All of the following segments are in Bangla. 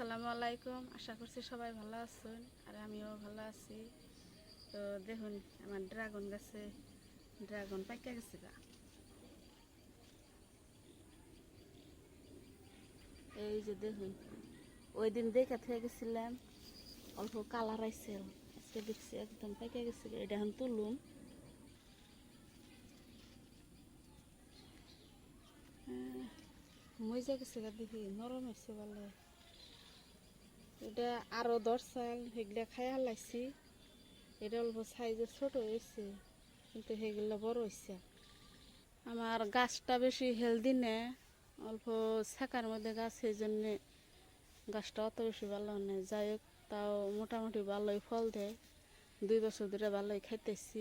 আসসালামু আলাইকুম। আশা করছি সবাই ভালো আছেন আর আমিও ভালো আছি। তো দেখুন, আমার ড্রাগন গাছে ড্রাগন পাইকা গেছে গা। এই যে দেখুন, ওই দিন দেখা থেকে গেছিলাম, অল্প কালার আইছে, আজকে দেখছি একদম পাইকা গেছে। এটা এখন তুলুম মজা গেছে গা দেখি, নরম হয়েছে বলে। এটা আরও দশ সাল সেগুলা খাই হালাইছি এটা অল্প সাইজে ছোট হয়েছে কিন্তু সেগুলো বড় হয়েছে আমার গাছটা বেশি হেলদি নে, অল্প শেখার মধ্যে গাছ সেই জন্যে গাছটা অত বেশি ভালো হয় নেই যাই হোক, তাও মোটামুটি ভালোই ফল দেয়। দুই বছর ধরে ভালোই খাইতেছি।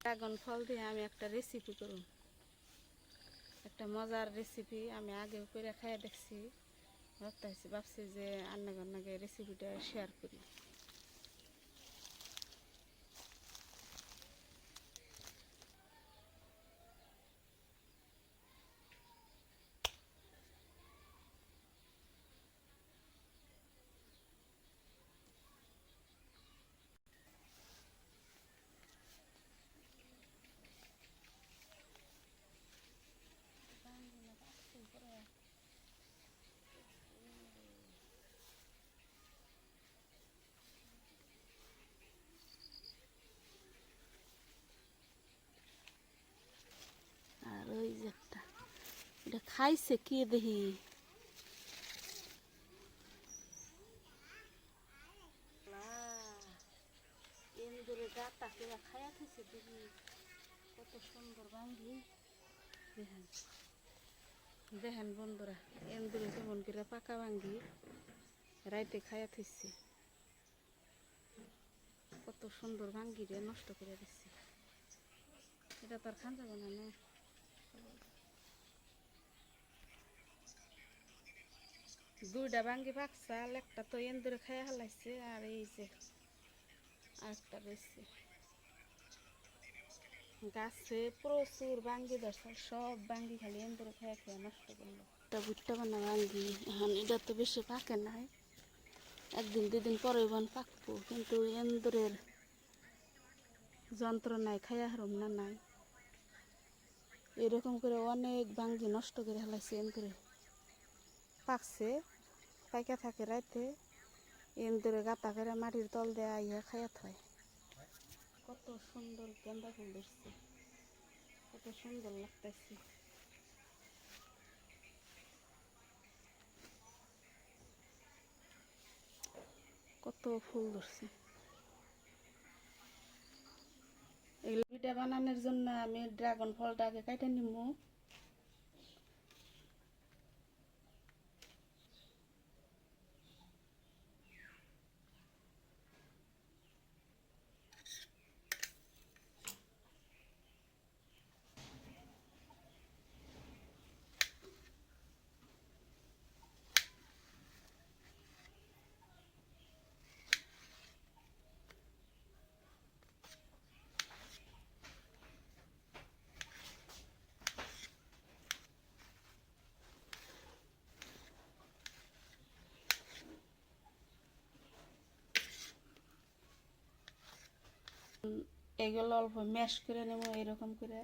ড্রাগন ফল দিয়ে আমি একটা রেসিপি করুন একটা মজার রেসিপি আমি আগেও করে খাইয়ে দেখছি। ভাবতেছি, ভাবছি যে আন্না গন্নাকে রেসিপিটা শেয়ার করি আর ওই যে একটা এটা খাইছে কি দেখি এন্দুরে গাতা কেরা খায়া খাইছে দেখি কত সুন্দর বাঙ্গি দেখেন দেখেন বন্ধুরা এন্দুরে কেমন করে পাকা ভাঙ্গি রাইতে খায়া থইছে কত সুন্দর ভাঙ্গি রে নষ্ট করে দিচ্ছে এটা তো আর খান যাবে না দুইটা ভাঙ্গি পাকছাল একটা তো এন্দুরে খাইয়া হালাইছে আর এই যে আরেকটা রয়েছে। গাছে প্রচুর বাঙ্গি ধরছে সব বাঙ্গি খালি এন্দুরে খাইয়া খাইয়া নষ্ট করল। এটা ভুট্টা বানা বাঙ্গি এখন এটা তো বেশি পাকে নাই। একদিন, দুদিন পরে বান পাকবো, কিন্তু এন্দুরের যন্ত্রণায় খাইয়া হারম না নাই। এরকম করে অনেক বাঙ্গি নষ্ট করে হেলাইছে এন করে পাকছে, পাইকা থাকে রাইতে। এন ধরে গাতা করে মাটির তল দেয়া ইয়া খাইয়া থয় কত সুন্দর গেন্দা ফুল ধরছে কত সুন্দর লাগতেছে। কত ফুল ধরছে। এগুলো পিঠা বানানোর জন্য আমি ড্রাগন ফলটা আগে কাটে নিব এগুলো অল্প, ম্যাশ করে নেব এরকম করে।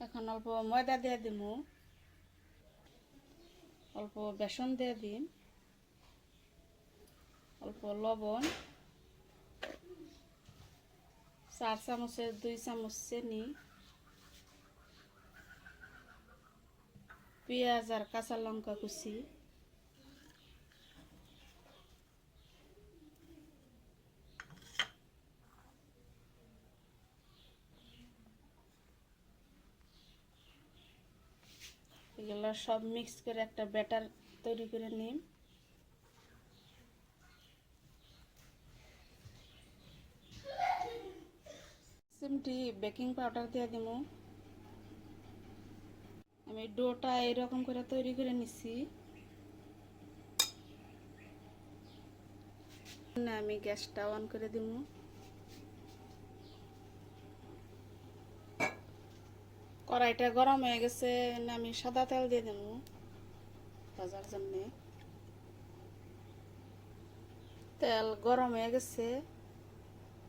এখন অল্প ময়দা দিয়ে দিব অল্প বেসন দিয়ে দিন লবণ। চার চামচের, দুই চামচ চিনি। পেঁয়াজ আর কাঁচা লঙ্কা কুচি। এগুলো সব মিক্স করে একটা ব্যাটার তৈরি করে নিন। চিমটি বেকিং পাউডার দিয়ে দিব আমি ডোটা এরকম করে তৈরি করে নিছি। আমি গ্যাসটা অন করে দিব কড়াইটা গরম হয়ে গেছে আমি সাদা তেল দিয়ে দেবো ভাজার জন্যে। তেল গরম হয়ে গেছে।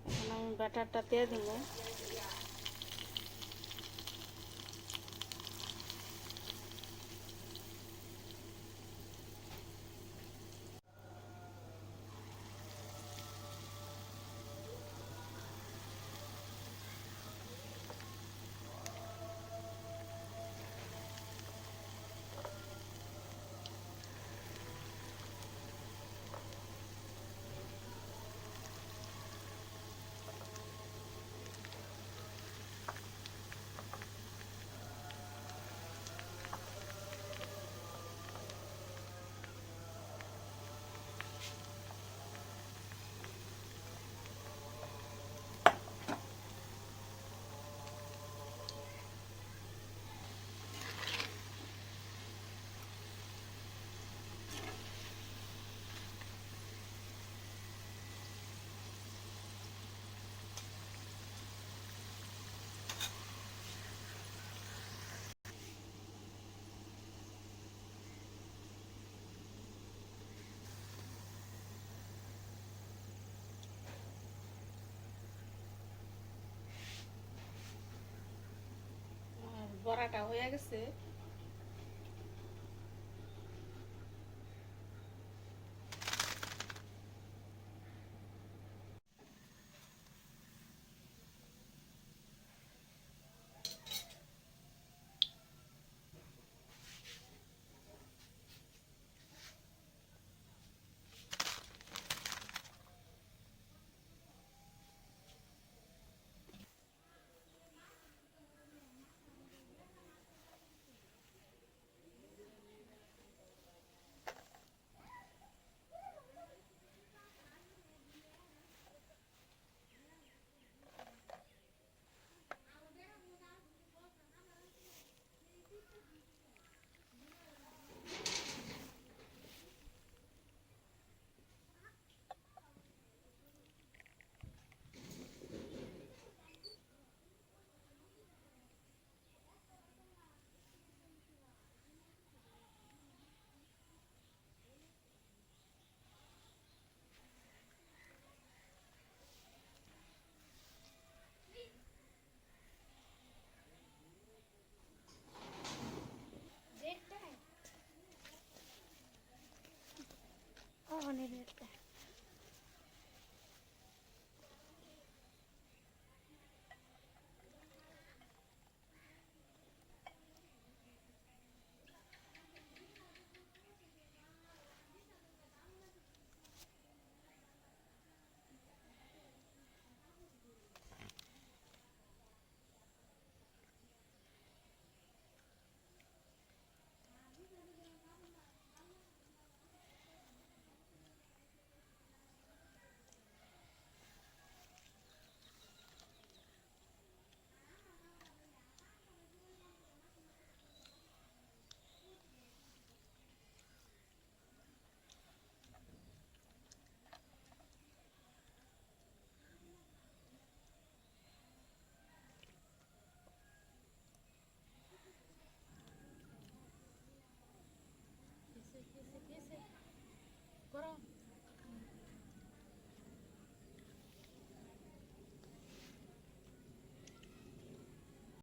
এখন আমি ব্যাটারটা দিয়ে দিব আর বড়াটা হয়ে গেছে।